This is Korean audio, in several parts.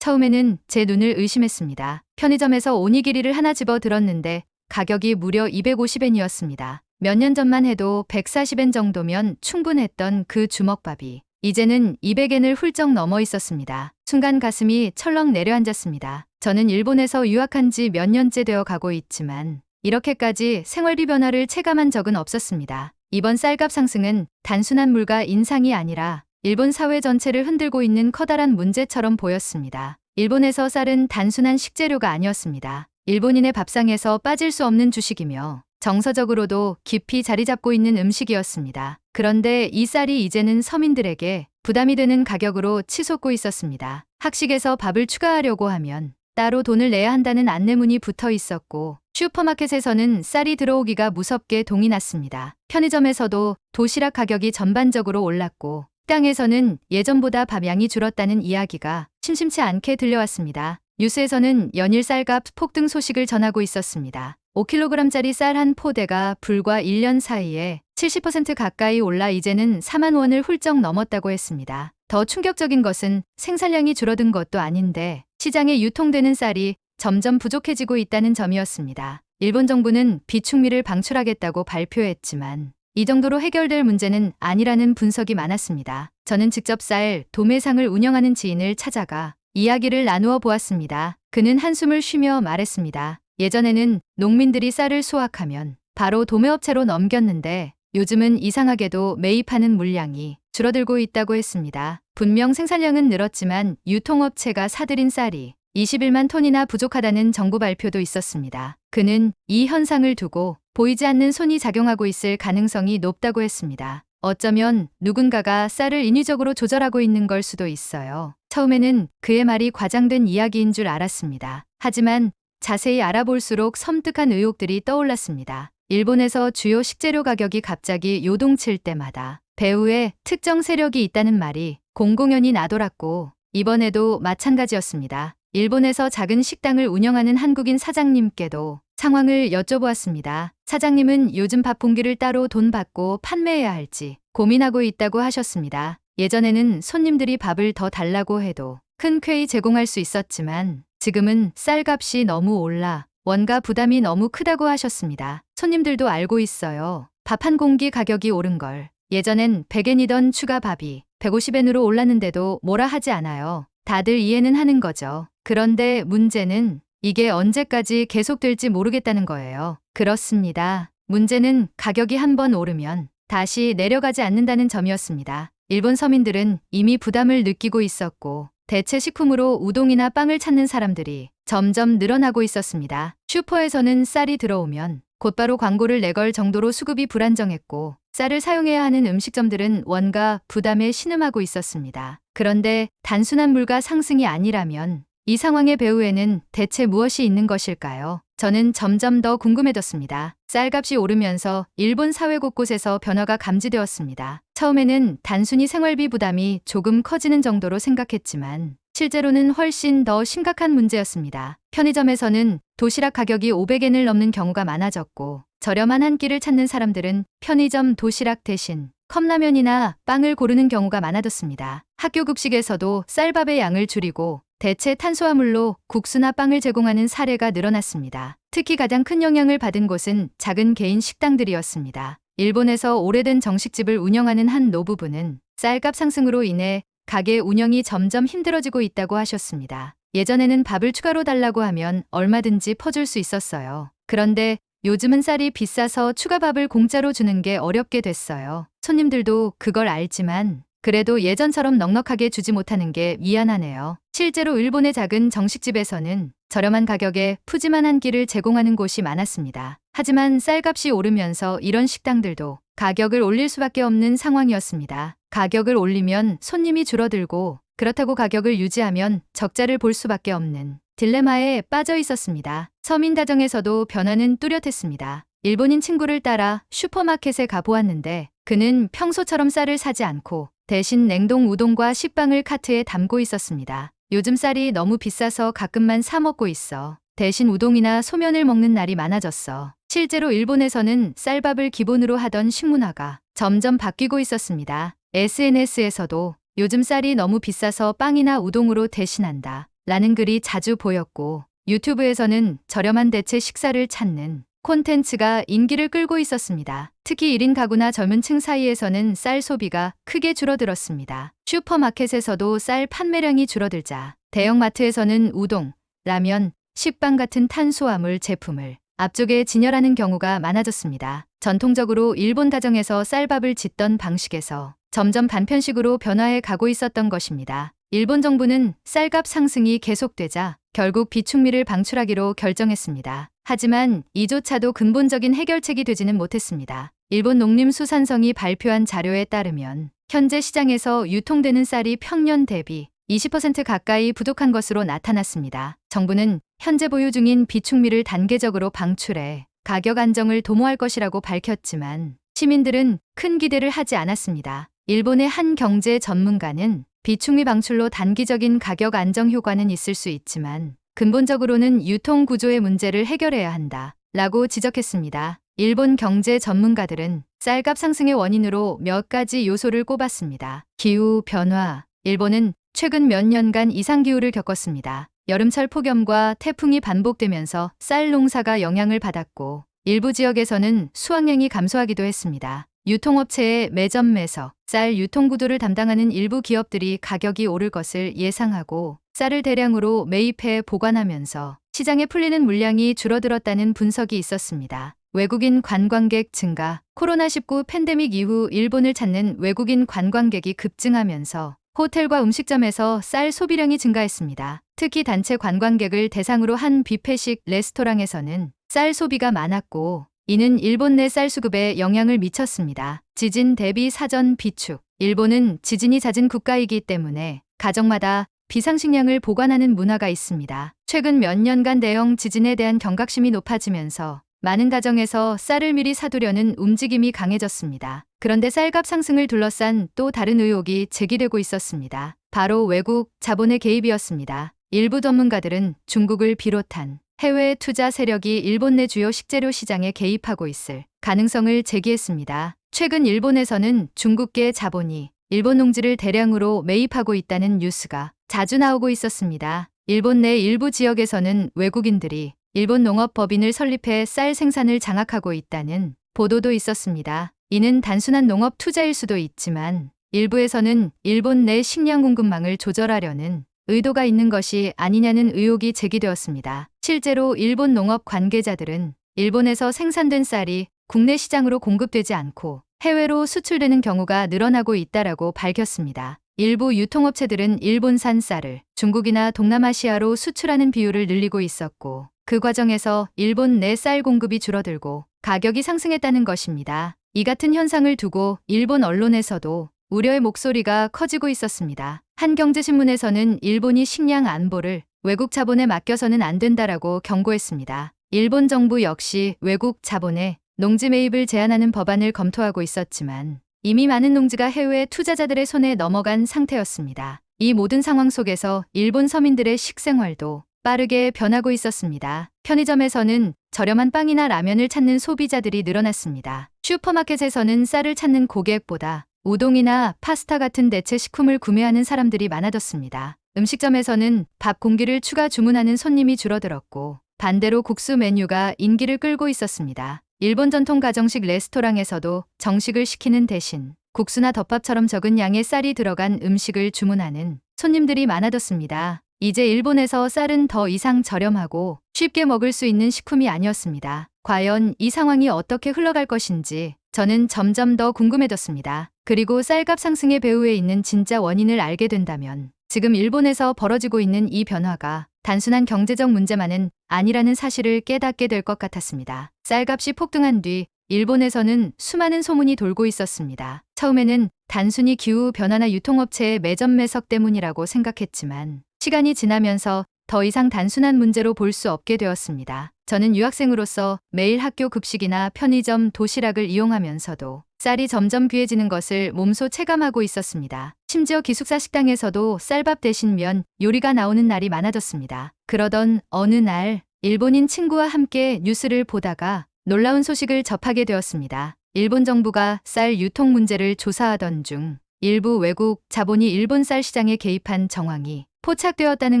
처음에는 제 눈을 의심했습니다. 편의점에서 오니기리를 하나 집어 들었는데 가격이 무려 250엔이었습니다. 몇 년 전만 해도 140엔 정도면 충분했던 그 주먹밥이 이제는 200엔을 훌쩍 넘어 있었습니다. 순간 가슴이 철렁 내려앉았습니다. 저는 일본에서 유학한 지 몇 년째 되어 가고 있지만 이렇게까지 생활비 변화를 체감한 적은 없었습니다. 이번 쌀값 상승은 단순한 물가 인상이 아니라 일본 사회 전체를 흔들고 있는 커다란 문제처럼 보였습니다. 일본에서 쌀은 단순한 식재료가 아니었습니다. 일본인의 밥상에서 빠질 수 없는 주식이며 정서적으로도 깊이 자리 잡고 있는 음식이었습니다. 그런데 이 쌀이 이제는 서민들에게 부담이 되는 가격으로 치솟고 있었습니다. 학식에서 밥을 추가하려고 하면 따로 돈을 내야 한다는 안내문이 붙어 있었고 슈퍼마켓에서는 쌀이 들어오기가 무섭게 동이 났습니다. 편의점에서도 도시락 가격이 전반적으로 올랐고 식당에서는 예전보다 밥 양이 줄었다는 이야기가 심심치 않게 들려왔습니다. 뉴스에서는 연일 쌀값 폭등 소식을 전하고 있었습니다. 5kg짜리 쌀 한 포대가 불과 1년 사이에 70% 가까이 올라 이제는 4만 원을 훌쩍 넘었다고 했습니다. 더 충격적인 것은 생산량이 줄어든 것도 아닌데 시장에 유통되는 쌀이 점점 부족해지고 있다는 점이었습니다. 일본 정부는 비축미를 방출하겠다고 발표했지만 이 정도로 해결될 문제는 아니라는 분석이 많았습니다. 저는 직접 쌀 도매상을 운영하는 지인을 찾아가 이야기를 나누어 보았습니다. 그는 한숨을 쉬며 말했습니다. 예전에는 농민들이 쌀을 수확하면 바로 도매업체로 넘겼는데 요즘은 이상하게도 매입하는 물량이 줄어들고 있다고 했습니다. 분명 생산량은 늘었지만 유통업체가 사들인 쌀이 21만 톤이나 부족하다는 정부 발표도 있었습니다. 그는 이 현상을 두고 보이지 않는 손이 작용하고 있을 가능성이 높다고 했습니다. 어쩌면 누군가가 쌀을 인위적으로 조절하고 있는 걸 수도 있어요. 처음에는 그의 말이 과장된 이야기인 줄 알았습니다. 하지만 자세히 알아볼수록 섬뜩한 의혹들이 떠올랐습니다. 일본에서 주요 식재료 가격이 갑자기 요동칠 때마다 배후에 특정 세력이 있다는 말이 공공연히 나돌았고 이번에도 마찬가지였습니다. 일본에서 작은 식당을 운영하는 한국인 사장님께도 상황을 여쭤보았습니다. 사장님은 요즘 밥 봉기를 따로 돈 받고 판매해야 할지 고민하고 있다고 하셨습니다. 예전에는 손님들이 밥을 더 달라고 해도 큰 쾌히 제공할 수 있었지만 지금은 쌀값이 너무 올라 원가 부담이 너무 크다고 하셨습니다. 손님들도 알고 있어요. 밥 한 공기 가격이 오른 걸. 예전엔 100엔이던 추가 밥이 150엔으로 올랐는데도 뭐라 하지 않아요. 다들 이해는 하는 거죠. 그런데 문제는 이게 언제까지 계속될지 모르겠다는 거예요. 그렇습니다. 문제는 가격이 한번 오르면 다시 내려가지 않는다는 점이었습니다. 일본 서민들은 이미 부담을 느끼고 있었고 대체 식품으로 우동이나 빵을 찾는 사람들이 점점 늘어나고 있었습니다. 슈퍼에서는 쌀이 들어오면 곧바로 광고를 내걸 정도로 수급이 불안정했고 쌀을 사용해야 하는 음식점들은 원가 부담에 신음하고 있었습니다. 그런데 단순한 물가 상승이 아니라면 이 상황의 배후에는 대체 무엇이 있는 것일까요? 저는 점점 더 궁금해졌습니다. 쌀값이 오르면서 일본 사회 곳곳에서 변화가 감지되었습니다. 처음에는 단순히 생활비 부담이 조금 커지는 정도로 생각했지만 실제로는 훨씬 더 심각한 문제였습니다. 편의점에서는 도시락 가격이 500엔을 넘는 경우가 많아졌고 저렴한 한 끼를 찾는 사람들은 편의점 도시락 대신 컵라면이나 빵을 고르는 경우가 많아졌습니다. 학교 급식에서도 쌀밥의 양을 줄이고 대체 탄수화물로 국수나 빵을 제공하는 사례가 늘어났습니다. 특히 가장 큰 영향을 받은 곳은 작은 개인 식당들이었습니다. 일본에서 오래된 정식집을 운영하는 한 노부부는 쌀값 상승으로 인해 가게 운영이 점점 힘들어지고 있다고 하셨습니다. 예전에는 밥을 추가로 달라고 하면 얼마든지 퍼줄 수 있었어요. 그런데 요즘은 쌀이 비싸서 추가 밥을 공짜로 주는 게 어렵게 됐어요. 손님들도 그걸 알지만 그래도 예전처럼 넉넉하게 주지 못하는 게 미안하네요. 실제로 일본의 작은 정식집에서는 저렴한 가격에 푸짐한 한 끼를 제공하는 곳이 많았습니다. 하지만 쌀값이 오르면서 이런 식당들도 가격을 올릴 수밖에 없는 상황이었습니다. 가격을 올리면 손님이 줄어들고 그렇다고 가격을 유지하면 적자를 볼 수밖에 없는 딜레마에 빠져 있었습니다. 서민 다정에서도 변화는 뚜렷했습니다. 일본인 친구를 따라 슈퍼마켓에 가보았는데 그는 평소처럼 쌀을 사지 않고 대신 냉동 우동과 식빵을 카트에 담고 있었습니다. 요즘 쌀이 너무 비싸서 가끔만 사 먹고 있어. 대신 우동이나 소면을 먹는 날이 많아졌어. 실제로 일본에서는 쌀밥을 기본으로 하던 식문화가 점점 바뀌고 있었습니다. SNS에서도 요즘 쌀이 너무 비싸서 빵이나 우동으로 대신한다. 라는 글이 자주 보였고 유튜브에서는 저렴한 대체 식사를 찾는 콘텐츠가 인기를 끌고 있었습니다. 특히 1인 가구나 젊은 층 사이에서는 쌀 소비가 크게 줄어들었습니다. 슈퍼마켓에서도 쌀 판매량이 줄어들자 대형마트에서는 우동, 라면, 식빵 같은 탄수화물 제품을 앞쪽에 진열하는 경우가 많아졌습니다. 전통적으로 일본 가정에서 쌀밥을 짓던 방식에서 점점 단편식으로 변화해 가고 있었던 것입니다. 일본 정부는 쌀값 상승이 계속되자 결국 비축미를 방출하기로 결정했습니다. 하지만 이조차도 근본적인 해결책이 되지는 못했습니다. 일본 농림수산성이 발표한 자료에 따르면 현재 시장에서 유통되는 쌀이 평년 대비 20% 가까이 부족한 것으로 나타났습니다. 정부는 현재 보유 중인 비축미를 단계적으로 방출해 가격 안정을 도모할 것이라고 밝혔지만 시민들은 큰 기대를 하지 않았습니다. 일본의 한 경제 전문가는 비축미 방출로 단기적인 가격 안정 효과는 있을 수 있지만 근본적으로는 유통 구조의 문제를 해결해야 한다. 라고 지적했습니다. 일본 경제 전문가들은 쌀값 상승의 원인으로 몇 가지 요소를 꼽았습니다. 기후 변화. 일본은 최근 몇 년간 이상 기후를 겪었습니다. 여름철 폭염과 태풍이 반복되면서 쌀 농사가 영향을 받았고 일부 지역에서는 수확량이 감소하기도 했습니다. 유통업체의 매점 매석, 쌀 유통구도를 담당하는 일부 기업들이 가격이 오를 것을 예상하고 쌀을 대량으로 매입해 보관하면서 시장에 풀리는 물량이 줄어들었다는 분석이 있었습니다. 외국인 관광객 증가, 코로나19 팬데믹 이후 일본을 찾는 외국인 관광객이 급증하면서 호텔과 음식점에서 쌀 소비량이 증가했습니다. 특히 단체 관광객을 대상으로 한 뷔페식 레스토랑에서는 쌀 소비가 많았고 이는 일본 내 쌀 수급에 영향을 미쳤습니다. 지진 대비 사전 비축. 일본은 지진이 잦은 국가이기 때문에 가정마다 비상식량을 보관하는 문화가 있습니다. 최근 몇 년간 대형 지진에 대한 경각심이 높아지면서 많은 가정에서 쌀을 미리 사두려는 움직임이 강해졌습니다. 그런데 쌀값 상승을 둘러싼 또 다른 의혹이 제기되고 있었습니다. 바로 외국 자본의 개입이었습니다. 일부 전문가들은 중국을 비롯한 해외 투자 세력이 일본 내 주요 식재료 시장에 개입하고 있을 가능성을 제기했습니다. 최근 일본에서는 중국계 자본이 일본 농지를 대량으로 매입하고 있다는 뉴스가 자주 나오고 있었습니다. 일본 내 일부 지역에서는 외국인들이 일본 농업법인을 설립해 쌀 생산을 장악하고 있다는 보도도 있었습니다. 이는 단순한 농업 투자일 수도 있지만 일부에서는 일본 내 식량 공급망을 조절하려는 의도가 있는 것이 아니냐는 의혹이 제기되었습니다. 실제로 일본 농업 관계자들은 일본에서 생산된 쌀이 국내 시장으로 공급되지 않고 해외로 수출되는 경우가 늘어나고 있다라고 밝혔습니다. 일부 유통업체들은 일본산 쌀을 중국이나 동남아시아로 수출하는 비율을 늘리고 있었고 그 과정에서 일본 내 쌀 공급이 줄어들고 가격이 상승했다는 것입니다. 이 같은 현상을 두고 일본 언론에서도 우려의 목소리가 커지고 있었습니다. 한경제신문에서는 일본이 식량 안보를 외국 자본에 맡겨서는 안 된다라고 경고했습니다. 일본 정부 역시 외국 자본에 농지 매입을 제한하는 법안을 검토하고 있었지만 이미 많은 농지가 해외 투자자들의 손에 넘어간 상태였습니다. 이 모든 상황 속에서 일본 서민들의 식생활도 빠르게 변하고 있었습니다. 편의점에서는 저렴한 빵이나 라면을 찾는 소비자들이 늘어났습니다. 슈퍼마켓에서는 쌀을 찾는 고객보다 우동이나 파스타 같은 대체 식품을 구매하는 사람들이 많아졌습니다. 음식점에서는 밥 공기를 추가 주문하는 손님이 줄어들었고 반대로 국수 메뉴가 인기를 끌고 있었습니다. 일본 전통 가정식 레스토랑에서도 정식을 시키는 대신 국수나 덮밥처럼 적은 양의 쌀이 들어간 음식을 주문하는 손님들이 많아졌습니다. 이제 일본에서 쌀은 더 이상 저렴하고 쉽게 먹을 수 있는 식품이 아니었습니다. 과연 이 상황이 어떻게 흘러갈 것인지 저는 점점 더 궁금해졌습니다. 그리고 쌀값 상승의 배후에 있는 진짜 원인을 알게 된다면 지금 일본에서 벌어지고 있는 이 변화가 단순한 경제적 문제만은 아니라는 사실을 깨닫게 될 것 같았습니다. 쌀값이 폭등한 뒤 일본에서는 수많은 소문이 돌고 있었습니다. 처음에는 단순히 기후 변화나 유통업체의 매점 매석 때문이라고 생각했지만 시간이 지나면서 더 이상 단순한 문제로 볼 수 없게 되었습니다. 저는 유학생으로서 매일 학교 급식이나 편의점 도시락을 이용하면서도 쌀이 점점 귀해지는 것을 몸소 체감하고 있었습니다. 심지어 기숙사 식당에서도 쌀밥 대신 면 요리가 나오는 날이 많아졌습니다. 그러던 어느 날 일본인 친구와 함께 뉴스를 보다가 놀라운 소식을 접하게 되었습니다. 일본 정부가 쌀 유통 문제를 조사하던 중 일부 외국 자본이 일본 쌀 시장에 개입한 정황이 포착되었다는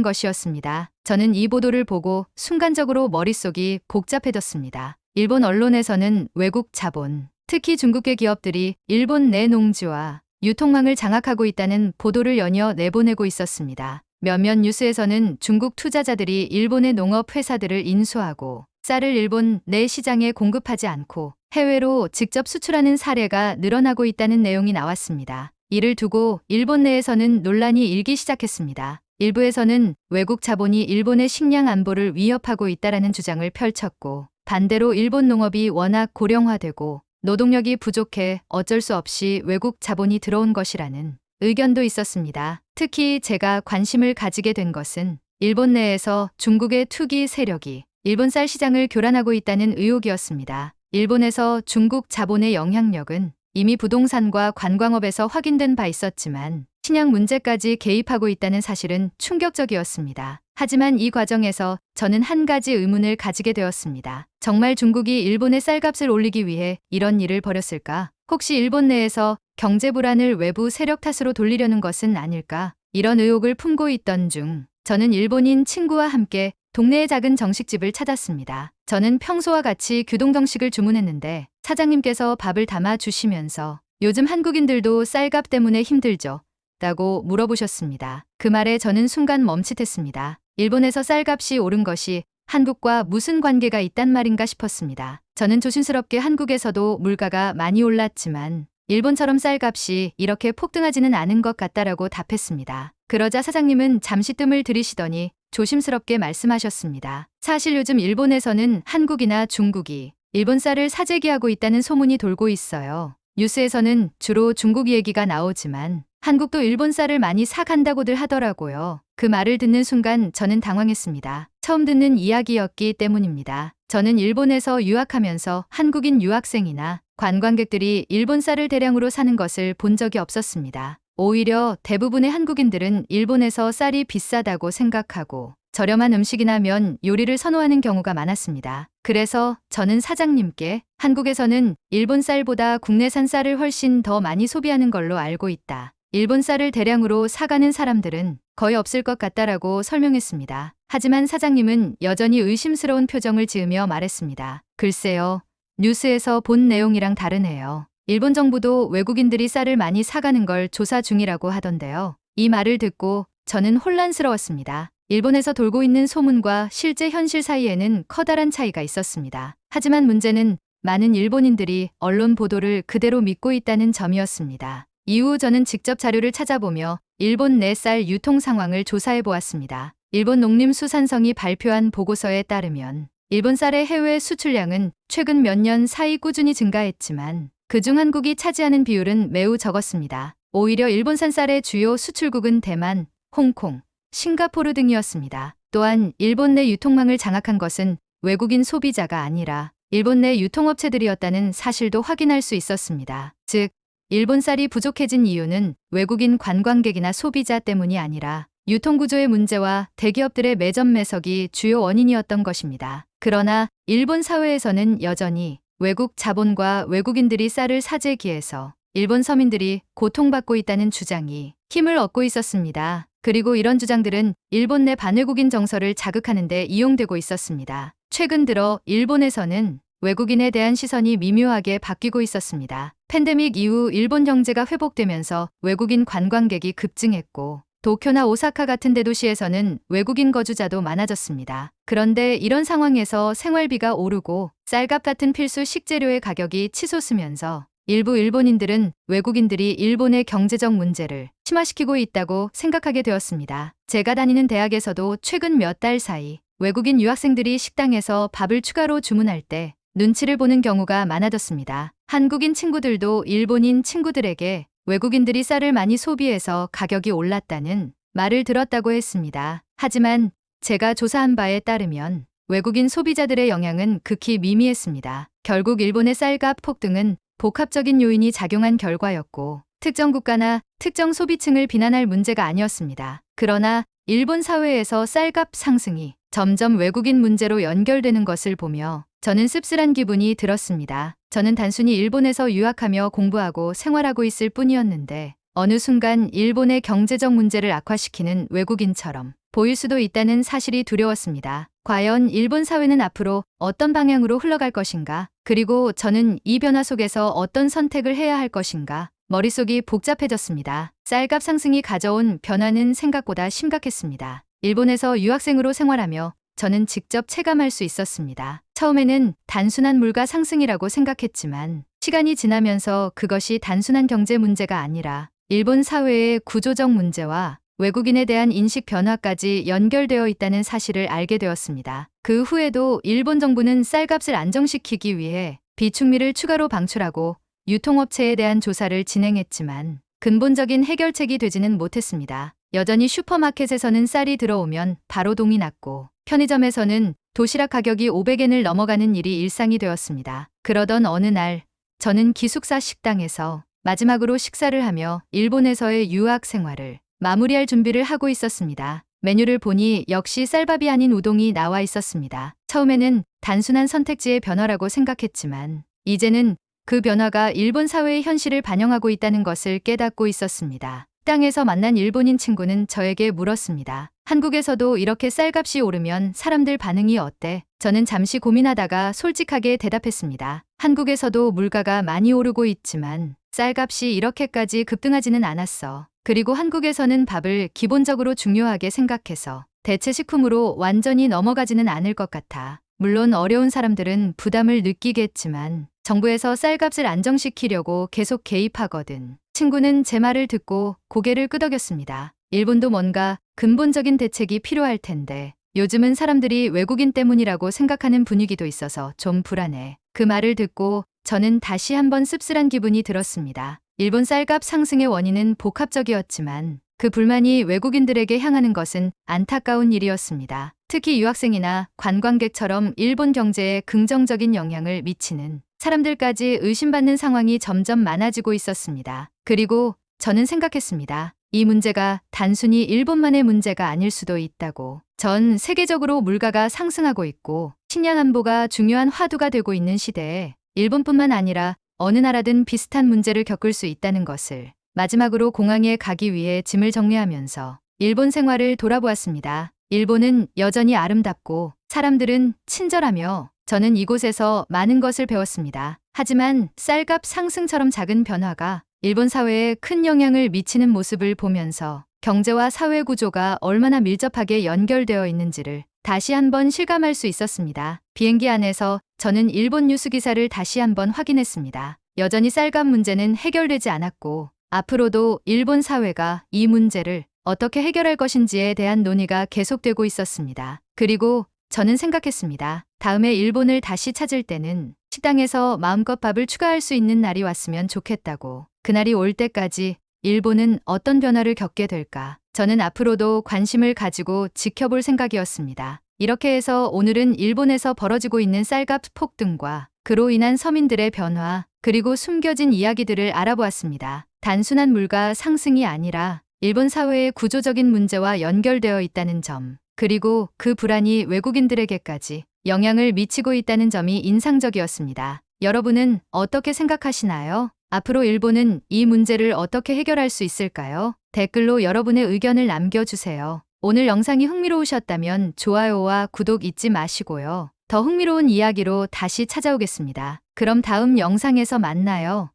것이었습니다. 저는 이 보도를 보고 순간적으로 머릿속이 복잡해졌습니다. 일본 언론에서는 외국 자본, 특히 중국계 기업들이 일본 내 농지와 유통망을 장악하고 있다는 보도를 연이어 내보내고 있었습니다. 몇몇 뉴스에서는 중국 투자자들이 일본의 농업 회사들을 인수하고 쌀을 일본 내 시장에 공급하지 않고 해외로 직접 수출하는 사례가 늘어나고 있다는 내용이 나왔습니다. 이를 두고 일본 내에서는 논란이 일기 시작했습니다. 일부에서는 외국 자본이 일본의 식량 안보를 위협하고 있다라는 주장을 펼쳤고 반대로 일본 농업이 워낙 고령화되고 노동력이 부족해 어쩔 수 없이 외국 자본이 들어온 것이라는 의견도 있었습니다. 특히 제가 관심을 가지게 된 것은 일본 내에서 중국의 투기 세력이 일본 쌀 시장을 교란하고 있다는 의혹이었습니다. 일본에서 중국 자본의 영향력은 이미 부동산과 관광업에서 확인된 바 있었지만 식량 문제까지 개입하고 있다는 사실은 충격적이었습니다. 하지만 이 과정에서 저는 한 가지 의문을 가지게 되었습니다. 정말 중국이 일본의 쌀값을 올리기 위해 이런 일을 벌였을까? 혹시 일본 내에서 경제 불안을 외부 세력 탓으로 돌리려는 것은 아닐까? 이런 의혹을 품고 있던 중 저는 일본인 친구와 함께 동네의 작은 정식집을 찾았습니다. 저는 평소와 같이 규동 정식을 주문했는데 사장님께서 밥을 담아 주시면서 요즘 한국인들도 쌀값 때문에 힘들죠. 라고 물어보셨습니다. 그 말에 저는 순간 멈칫했습니다. 일본에서 쌀값이 오른 것이 한국과 무슨 관계가 있단 말인가 싶었습니다. 저는 조심스럽게 한국에서도 물가가 많이 올랐지만 일본처럼 쌀값이 이렇게 폭등하지는 않은 것 같다라고 답했습니다. 그러자 사장님은 잠시 뜸을 들이시더니 조심스럽게 말씀하셨습니다. 사실 요즘 일본에서는 한국이나 중국이 일본 쌀을 사재기하고 있다는 소문이 돌고 있어요. 뉴스에서는 주로 중국 얘기가 나오지만 한국도 일본 쌀을 많이 사간다고들 하더라고요. 그 말을 듣는 순간 저는 당황했습니다. 처음 듣는 이야기였기 때문입니다. 저는 일본에서 유학하면서 한국인 유학생이나 관광객들이 일본 쌀을 대량으로 사는 것을 본 적이 없었습니다. 오히려 대부분의 한국인들은 일본에서 쌀이 비싸다고 생각하고 저렴한 음식이나 면, 요리를 선호하는 경우가 많았습니다. 그래서 저는 사장님께 한국에서는 일본 쌀보다 국내산 쌀을 훨씬 더 많이 소비하는 걸로 알고 있다. 일본 쌀을 대량으로 사가는 사람들은 거의 없을 것 같다라고 설명했습니다. 하지만 사장님은 여전히 의심스러운 표정을 지으며 말했습니다. 글쎄요. 뉴스에서 본 내용이랑 다르네요. 일본 정부도 외국인들이 쌀을 많이 사가는 걸 조사 중이라고 하던데요. 이 말을 듣고 저는 혼란스러웠습니다. 일본에서 돌고 있는 소문과 실제 현실 사이에는 커다란 차이가 있었습니다. 하지만 문제는 많은 일본인들이 언론 보도를 그대로 믿고 있다는 점이었습니다. 이후 저는 직접 자료를 찾아보며 일본 내 쌀 유통 상황을 조사해 보았습니다. 일본 농림수산성이 발표한 보고서에 따르면 일본 쌀의 해외 수출량은 최근 몇 년 사이 꾸준히 증가했지만 그중 한국이 차지하는 비율은 매우 적었습니다. 오히려 일본산 쌀의 주요 수출국은 대만, 홍콩, 싱가포르 등이었습니다. 또한 일본 내 유통망을 장악한 것은 외국인 소비자가 아니라 일본 내 유통업체들이었다는 사실도 확인할 수 있었습니다. 즉, 일본 쌀이 부족해진 이유는 외국인 관광객이나 소비자 때문이 아니라 유통구조의 문제와 대기업들의 매점 매석이 주요 원인이었던 것입니다. 그러나 일본 사회에서는 여전히 외국 자본과 외국인들이 쌀을 사재기해서 일본 서민들이 고통받고 있다는 주장이 힘을 얻고 있었습니다. 그리고 이런 주장들은 일본 내 반외국인 정서를 자극하는 데 이용되고 있었습니다. 최근 들어 일본에서는 외국인에 대한 시선이 미묘하게 바뀌고 있었습니다. 팬데믹 이후 일본 경제가 회복되면서 외국인 관광객이 급증했고 도쿄나 오사카 같은 대도시에서는 외국인 거주자도 많아졌습니다. 그런데 이런 상황에서 생활비가 오르고 쌀값 같은 필수 식재료의 가격이 치솟으면서 일부 일본인들은 외국인들이 일본의 경제적 문제를 심화시키고 있다고 생각하게 되었습니다. 제가 다니는 대학에서도 최근 몇 달 사이 외국인 유학생들이 식당에서 밥을 추가로 주문할 때 눈치를 보는 경우가 많아졌습니다. 한국인 친구들도 일본인 친구들에게 외국인들이 쌀을 많이 소비해서 가격이 올랐다는 말을 들었다고 했습니다. 하지만 제가 조사한 바에 따르면 외국인 소비자들의 영향은 극히 미미했습니다. 결국 일본의 쌀값 폭등은 복합적인 요인이 작용한 결과였고 특정 국가나 특정 소비층을 비난할 문제가 아니었습니다. 그러나 일본 사회에서 쌀값 상승이 점점 외국인 문제로 연결되는 것을 보며 저는 씁쓸한 기분이 들었습니다. 저는 단순히 일본에서 유학하며 공부하고 생활하고 있을 뿐이었는데 어느 순간 일본의 경제적 문제를 악화시키는 외국인처럼 보일 수도 있다는 사실이 두려웠습니다. 과연 일본 사회는 앞으로 어떤 방향으로 흘러갈 것인가? 그리고 저는 이 변화 속에서 어떤 선택을 해야 할 것인가? 머릿속이 복잡해졌습니다. 쌀값 상승이 가져온 변화는 생각보다 심각했습니다. 일본에서 유학생으로 생활하며 저는 직접 체감할 수 있었습니다. 처음에는 단순한 물가 상승이라고 생각했지만 시간이 지나면서 그것이 단순한 경제 문제가 아니라 일본 사회의 구조적 문제와 외국인에 대한 인식 변화까지 연결되어 있다는 사실을 알게 되었습니다. 그 후에도 일본 정부는 쌀값을 안정시키기 위해 비축미를 추가로 방출하고 유통업체에 대한 조사를 진행했지만 근본적인 해결책이 되지는 못했습니다. 여전히 슈퍼마켓에서는 쌀이 들어오면 바로 동이 났고 편의점에서는 도시락 가격이 500엔을 넘어가는 일이 일상이 되었습니다. 그러던 어느 날 저는 기숙사 식당에서 마지막으로 식사를 하며 일본에서의 유학 생활을 마무리할 준비를 하고 있었습니다. 메뉴를 보니 역시 쌀밥이 아닌 우동이 나와 있었습니다. 처음에는 단순한 선택지의 변화라고 생각했지만 이제는 그 변화가 일본 사회의 현실을 반영하고 있다는 것을 깨닫고 있었습니다. 땅에서 만난 일본인 친구는 저에게 물었습니다. 한국에서도 이렇게 쌀값이 오르면 사람들 반응이 어때? 저는 잠시 고민하다가 솔직하게 대답했습니다. 한국에서도 물가가 많이 오르고 있지만 쌀값이 이렇게까지 급등하지는 않았어. 그리고 한국에서는 밥을 기본적으로 중요하게 생각해서 대체 식품으로 완전히 넘어가지는 않을 것 같아. 물론 어려운 사람들은 부담을 느끼겠지만 정부에서 쌀값을 안정시키려고 계속 개입하거든. 친구는 제 말을 듣고 고개를 끄덕였습니다. 일본도 뭔가 근본적인 대책이 필요할 텐데 요즘은 사람들이 외국인 때문이라고 생각하는 분위기도 있어서 좀 불안해. 그 말을 듣고 저는 다시 한번 씁쓸한 기분이 들었습니다. 일본 쌀값 상승의 원인은 복합적이었지만 그 불만이 외국인들에게 향하는 것은 안타까운 일이었습니다. 특히 유학생이나 관광객처럼 일본 경제에 긍정적인 영향을 미치는 사람들까지 의심받는 상황이 점점 많아지고 있었습니다. 그리고 저는 생각했습니다. 이 문제가 단순히 일본만의 문제가 아닐 수도 있다고. 전 세계적으로 물가가 상승하고 있고 식량 안보가 중요한 화두가 되고 있는 시대에 일본뿐만 아니라 어느 나라든 비슷한 문제를 겪을 수 있다는 것을 마지막으로 공항에 가기 위해 짐을 정리하면서 일본 생활을 돌아보았습니다. 일본은 여전히 아름답고 사람들은 친절하며 저는 이곳에서 많은 것을 배웠습니다. 하지만 쌀값 상승처럼 작은 변화가 일본 사회에 큰 영향을 미치는 모습을 보면서 경제와 사회 구조가 얼마나 밀접하게 연결되어 있는지를 다시 한번 실감할 수 있었습니다. 비행기 안에서 저는 일본 뉴스 기사를 다시 한번 확인했습니다. 여전히 쌀값 문제는 해결되지 않았고 앞으로도 일본 사회가 이 문제를 어떻게 해결할 것인지에 대한 논의가 계속되고 있었습니다. 그리고 저는 생각했습니다. 다음에 일본을 다시 찾을 때는 식당에서 마음껏 밥을 추가할 수 있는 날이 왔으면 좋겠다고. 그날이 올 때까지 일본은 어떤 변화를 겪게 될까? 저는 앞으로도 관심을 가지고 지켜볼 생각이었습니다. 이렇게 해서 오늘은 일본에서 벌어지고 있는 쌀값 폭등과 그로 인한 서민들의 변화, 그리고 숨겨진 이야기들을 알아보았습니다. 단순한 물가 상승이 아니라 일본 사회의 구조적인 문제와 연결되어 있다는 점, 그리고 그 불안이 외국인들에게까지 영향을 미치고 있다는 점이 인상적이었습니다. 여러분은 어떻게 생각하시나요? 앞으로 일본은 이 문제를 어떻게 해결할 수 있을까요? 댓글로 여러분의 의견을 남겨주세요. 오늘 영상이 흥미로우셨다면 좋아요와 구독 잊지 마시고요. 더 흥미로운 이야기로 다시 찾아오겠습니다. 그럼 다음 영상에서 만나요.